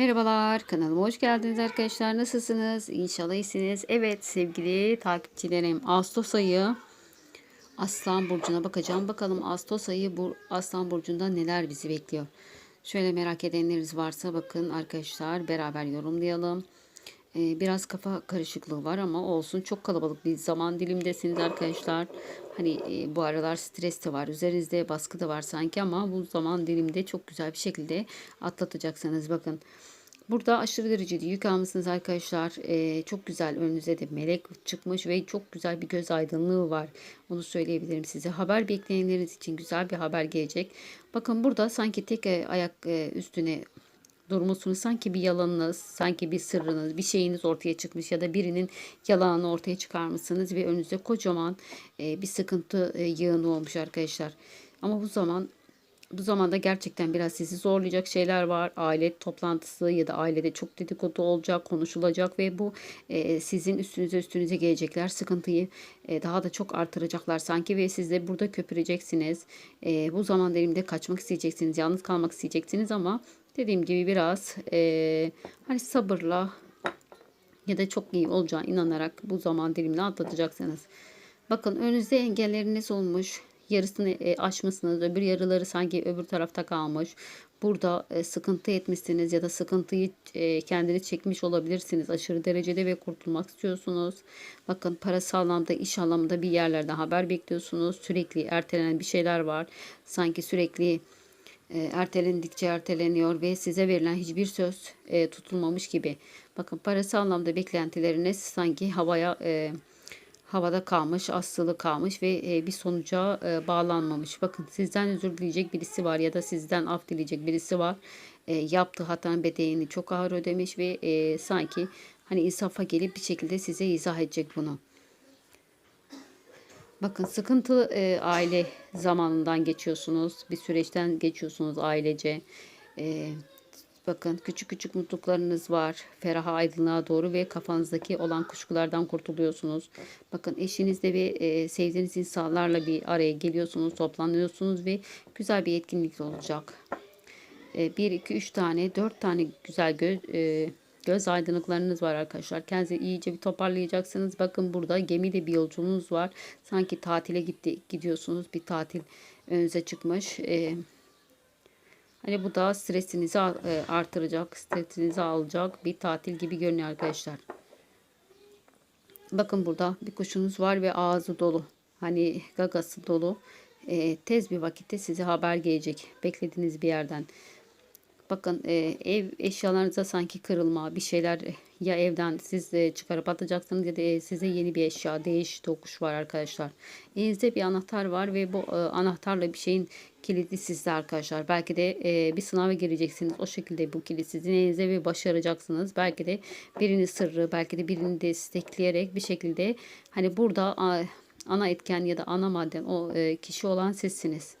Merhabalar, kanalıma hoş geldiniz arkadaşlar. Nasılsınız? İnşallah iyisiniz. Evet sevgili takipçilerim, Ağustos ayı Aslan Burcu'na bakacağım. Bakalım Ağustos ayı bu Aslan Burcu'nda neler bizi bekliyor. Şöyle merak edenleriniz varsa bakın arkadaşlar beraber yorumlayalım. Ee, biraz kafa karışıklığı var ama olsun. Çok kalabalık bir zaman dilimdesiniz arkadaşlar. Hani e, bu aralar stres de var. Üzerinizde baskı da var sanki ama bu zaman dilimde çok güzel bir şekilde atlatacaksınız. Bakın Burada aşırı derecede yük almışsınız arkadaşlar. Ee, çok güzel önünüze de melek çıkmış ve çok güzel bir göz aydınlığı var. Onu söyleyebilirim size. Haber bekleyenleriniz için güzel bir haber gelecek. Bakın burada sanki tek e, ayak e, üstüne durmuşsunuz. Sanki bir yalanınız, sanki bir sırrınız, bir şeyiniz ortaya çıkmış ya da birinin yalanını ortaya çıkarmışsınız ve önünüzde kocaman e, bir sıkıntı e, yığını olmuş arkadaşlar. Ama bu zaman bu zamanda gerçekten biraz sizi zorlayacak şeyler var. Aile toplantısı ya da ailede çok dedikodu olacak, konuşulacak ve bu e, sizin üstünüze üstünüze gelecekler. Sıkıntıyı e, daha da çok artıracaklar sanki ve siz de burada köpüreceksiniz. E, bu zaman dilimde kaçmak isteyeceksiniz, yalnız kalmak isteyeceksiniz ama dediğim gibi biraz e, hani sabırla ya da çok iyi olacağına inanarak bu zaman dilimini atlatacaksınız. Bakın önünüzde engelleriniz olmuş yarısını e, aşmışsınız. Öbür yarıları sanki öbür tarafta kalmış. Burada e, sıkıntı etmişsiniz ya da sıkıntıyı e, kendiniz çekmiş olabilirsiniz. Aşırı derecede ve kurtulmak istiyorsunuz. Bakın parasal anlamda, iş anlamında bir yerlerden haber bekliyorsunuz. Sürekli ertelenen bir şeyler var. Sanki sürekli ertelendikçe erteleniyor ve size verilen hiçbir söz tutulmamış gibi. Bakın parasal anlamda beklentileriniz sanki havaya havada kalmış, asılı kalmış ve e, bir sonuca e, bağlanmamış. Bakın sizden özür dileyecek birisi var ya da sizden af dileyecek birisi var. E, yaptığı hatanın bedelini çok ağır ödemiş ve sanki hani insafa gelip bir şekilde size izah edecek bunu. Bakın sıkıntılı aile zamanından geçiyorsunuz. Bir süreçten geçiyorsunuz ailece. E, Bakın küçük küçük mutluluklarınız var. Feraha aydınlığa doğru ve kafanızdaki olan kuşkulardan kurtuluyorsunuz. Bakın eşinizle ve e, sevdiğiniz insanlarla bir araya geliyorsunuz, toplanıyorsunuz ve güzel bir etkinlik olacak. E, 1, 2, 3 tane, 4 tane güzel göz, e, göz aydınlıklarınız var arkadaşlar. Kendinizi iyice bir toparlayacaksınız. Bakın burada gemide bir yolculuğunuz var. Sanki tatile gitti, gidiyorsunuz. Bir tatil önünüze çıkmış. E, Hani bu da stresinizi e, artıracak, stresinizi alacak bir tatil gibi görünüyor arkadaşlar. Bakın burada bir kuşunuz var ve ağzı dolu. Hani gagası dolu. E, tez bir vakitte size haber gelecek. Beklediğiniz bir yerden. Bakın e, ev eşyalarınıza sanki kırılma bir şeyler ya evden siz de çıkarıp atacaksınız ya da e, size yeni bir eşya değiş tokuş var arkadaşlar. Elinizde bir anahtar var ve bu e, anahtarla bir şeyin kilidi sizde arkadaşlar. Belki de e, bir sınava gireceksiniz. O şekilde bu kilit sizin elinizde ve başaracaksınız. Belki de birini sırrı belki de birini destekleyerek bir şekilde hani burada ana etken ya da ana madden o e, kişi olan sizsiniz.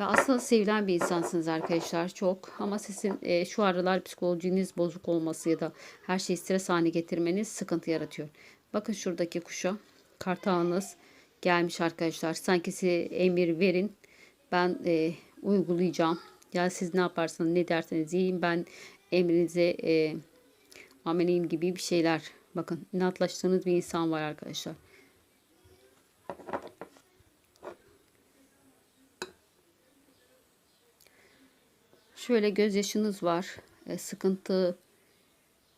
Ve aslında sevilen bir insansınız arkadaşlar çok. Ama sizin e, şu aralar psikolojiniz bozuk olması ya da her şeyi stres haline getirmeniz sıkıntı yaratıyor. Bakın şuradaki kuşa kartağınız gelmiş arkadaşlar. Sanki size emir verin. Ben e, uygulayacağım. Ya siz ne yaparsanız ne derseniz yiyin. Ben emrinize e, ameliyim gibi bir şeyler. Bakın inatlaştığınız bir insan var arkadaşlar. Şöyle gözyaşınız var. E, sıkıntı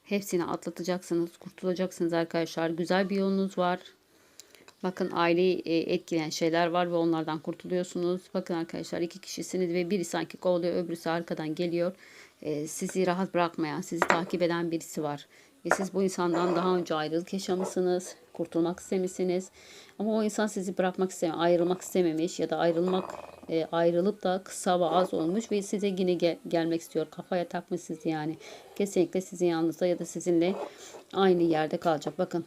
hepsini atlatacaksınız. Kurtulacaksınız arkadaşlar. Güzel bir yolunuz var. Bakın aileyi e, etkileyen şeyler var ve onlardan kurtuluyorsunuz. Bakın arkadaşlar iki kişisiniz ve biri sanki kovalıyor öbürüsü arkadan geliyor. E, sizi rahat bırakmayan, sizi takip eden birisi var. Ve siz bu insandan daha önce ayrılık yaşamışsınız. Kurtulmak istemişsiniz. Ama o insan sizi bırakmak istemiyor, ayrılmak istememiş ya da ayrılmak e, ayrılıp da kısa ve az olmuş ve size yine gel gelmek istiyor. Kafaya takmış sizi yani. Kesinlikle sizin yanınızda ya da sizinle aynı yerde kalacak. Bakın.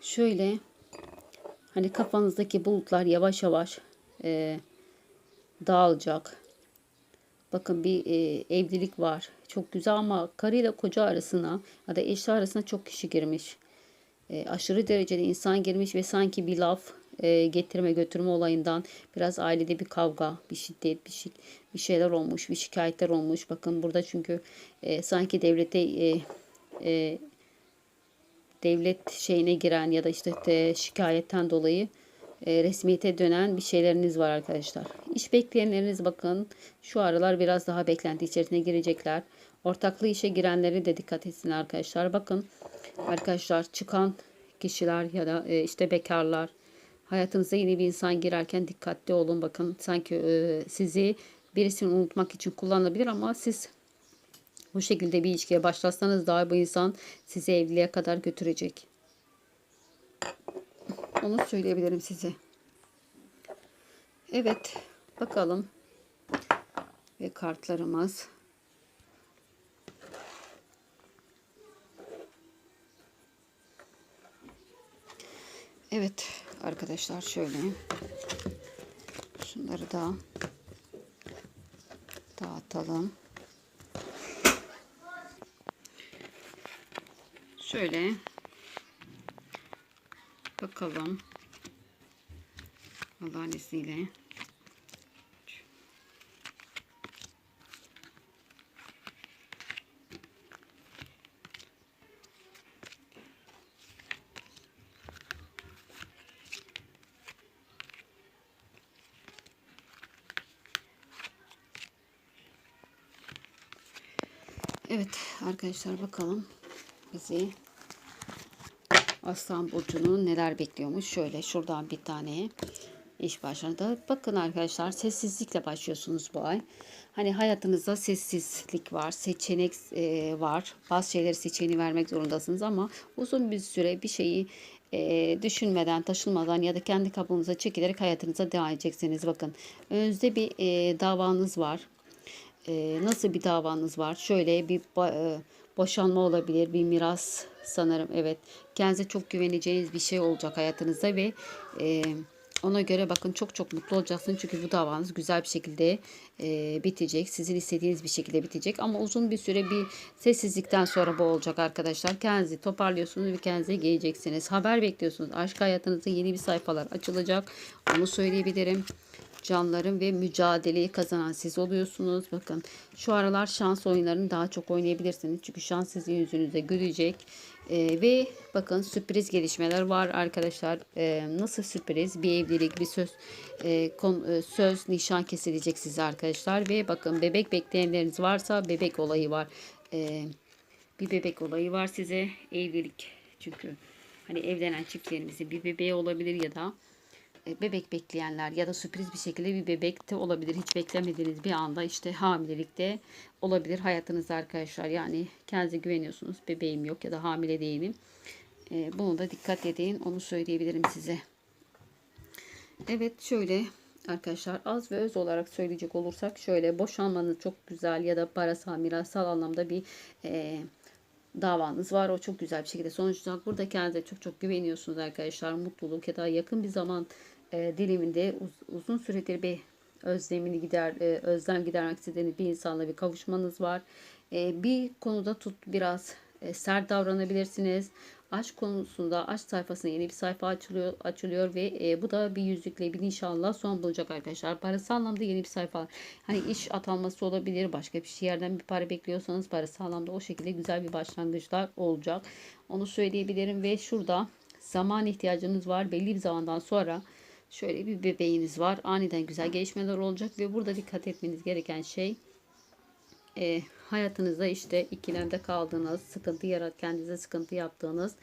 Şöyle hani kafanızdaki bulutlar yavaş yavaş e, dağılacak. Bakın bir e, evlilik var. Çok güzel ama karıyla koca arasına ya da eşler arasına çok kişi girmiş. E, aşırı derecede insan girmiş ve sanki bir laf e, getirme götürme olayından biraz ailede bir kavga, bir şiddet, bir şey, bir şeyler olmuş, bir şikayetler olmuş. Bakın burada çünkü e, sanki devlete e, e, devlet şeyine giren ya da işte de şikayetten dolayı e, resmiyete dönen bir şeyleriniz var arkadaşlar. İş bekleyenleriniz bakın şu aralar biraz daha beklenti içerisine girecekler. Ortaklı işe girenleri de dikkat etsin arkadaşlar. Bakın arkadaşlar çıkan kişiler ya da e, işte bekarlar hayatınıza yeni bir insan girerken dikkatli olun. Bakın sanki e, sizi birisini unutmak için kullanılabilir ama siz bu şekilde bir ilişkiye başlasanız daha bu insan sizi evliliğe kadar götürecek. Onu söyleyebilirim size. Evet. Bakalım. Ve kartlarımız. Evet arkadaşlar şöyle. Şunları da dağıtalım. Şöyle bakalım. Allah'ın izniyle. Evet arkadaşlar bakalım bizi Aslan Burcu'nun neler bekliyormuş. Şöyle şuradan bir tane iş başladı. Bakın arkadaşlar sessizlikle başlıyorsunuz bu ay. Hani hayatınızda sessizlik var, seçenek e, var. Bazı şeyleri seçeneği vermek zorundasınız ama uzun bir süre bir şeyi e, düşünmeden, taşınmadan ya da kendi kabuğunuza çekilerek hayatınıza devam edeceksiniz. Bakın önünüzde bir e, davanız var. E, nasıl bir davanız var? Şöyle bir e, boşanma olabilir, bir miras sanırım. Evet, kendinize çok güveneceğiniz bir şey olacak hayatınızda ve e, ona göre bakın çok çok mutlu olacaksınız. Çünkü bu davanız güzel bir şekilde e, bitecek. Sizin istediğiniz bir şekilde bitecek. Ama uzun bir süre bir sessizlikten sonra bu olacak arkadaşlar. Kendinizi toparlıyorsunuz ve kendinize geleceksiniz. Haber bekliyorsunuz. Aşk hayatınızda yeni bir sayfalar açılacak. Onu söyleyebilirim canlarım ve mücadeleyi kazanan siz oluyorsunuz. Bakın şu aralar şans oyunlarını daha çok oynayabilirsiniz. Çünkü şans sizin yüzünüze gülecek. Ee, ve bakın sürpriz gelişmeler var arkadaşlar. Ee, nasıl sürpriz? Bir evlilik, bir söz e, kon, e, söz, nişan kesilecek size arkadaşlar. Ve bakın bebek bekleyenleriniz varsa bebek olayı var. Ee, bir bebek olayı var size. Evlilik çünkü hani evlenen çiftlerimizin bir bebeği olabilir ya da bebek bekleyenler ya da sürpriz bir şekilde bir bebek de olabilir. Hiç beklemediğiniz bir anda işte hamilelikte olabilir hayatınızda arkadaşlar. Yani kendinize güveniyorsunuz. Bebeğim yok ya da hamile değilim. E, bunu da dikkat edin. Onu söyleyebilirim size. Evet şöyle arkadaşlar az ve öz olarak söyleyecek olursak şöyle boşanmanız çok güzel ya da parasal mirasal anlamda bir e, davanız var. O çok güzel bir şekilde sonuçlanacak. Burada kendinize çok çok güveniyorsunuz arkadaşlar. Mutluluk ya da yakın bir zaman e, diliminde uz, uzun süredir bir özlemini gider e, özlem gidermek istediğiniz bir insanla bir kavuşmanız var. E, bir konuda tut biraz e, sert davranabilirsiniz. Aşk konusunda aşk sayfasına yeni bir sayfa açılıyor açılıyor ve e, bu da bir yüzükle bir inşallah son bulacak arkadaşlar. Parasal anlamda yeni bir sayfa. Hani iş atanması olabilir. Başka bir şey yerden bir para bekliyorsanız parasal anlamda o şekilde güzel bir başlangıçlar olacak. Onu söyleyebilirim ve şurada zaman ihtiyacınız var. Belli bir zamandan sonra şöyle bir bebeğiniz var. Aniden güzel gelişmeler olacak ve burada dikkat etmeniz gereken şey e, hayatınızda işte ikilemde kaldığınız, sıkıntı yarat, kendinize sıkıntı yaptığınız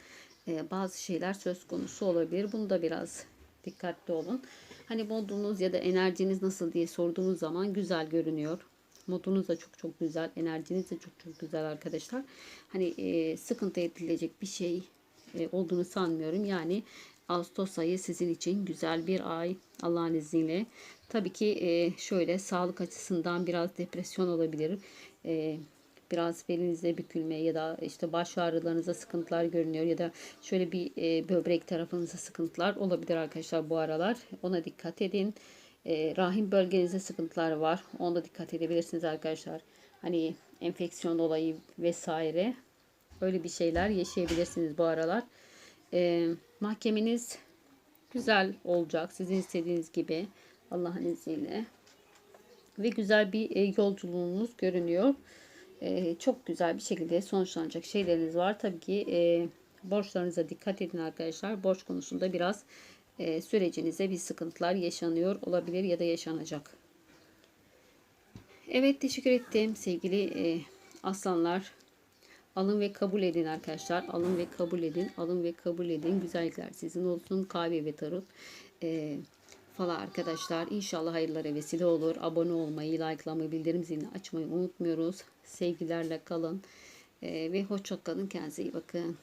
e, bazı şeyler söz konusu olabilir. Bunu da biraz dikkatli olun. Hani modunuz ya da enerjiniz nasıl diye sorduğunuz zaman güzel görünüyor. Modunuz da çok çok güzel, enerjiniz de çok çok güzel arkadaşlar. Hani e, sıkıntı edilecek bir şey e, olduğunu sanmıyorum. Yani Ağustos ayı sizin için güzel bir ay Allah'ın izniyle. Tabii ki e, şöyle sağlık açısından biraz depresyon olabilir. E, biraz belinizde bükülme ya da işte baş ağrılarınıza sıkıntılar görünüyor ya da şöyle bir e, böbrek tarafınıza sıkıntılar olabilir arkadaşlar bu aralar. Ona dikkat edin. Rahim bölgenizde sıkıntılar var. Ona dikkat edebilirsiniz arkadaşlar. Hani enfeksiyon olayı vesaire. Öyle bir şeyler yaşayabilirsiniz bu aralar. E, mahkemeniz güzel olacak. Sizin istediğiniz gibi Allah'ın izniyle. Ve güzel bir e, yolculuğunuz görünüyor. E, çok güzel bir şekilde sonuçlanacak şeyleriniz var. Tabii ki e, borçlarınıza dikkat edin arkadaşlar. Borç konusunda biraz e, sürecinize bir sıkıntılar yaşanıyor olabilir ya da yaşanacak. Evet teşekkür ettim sevgili e, aslanlar. Alın ve kabul edin arkadaşlar. Alın ve kabul edin. Alın ve kabul edin. Güzellikler sizin olsun. Kahve ve tarot. E, falan arkadaşlar. İnşallah hayırlara vesile olur. Abone olmayı, likelamayı, bildirim zilini açmayı unutmuyoruz. Sevgilerle kalın. E, ve hoşça kalın. Kendinize iyi bakın.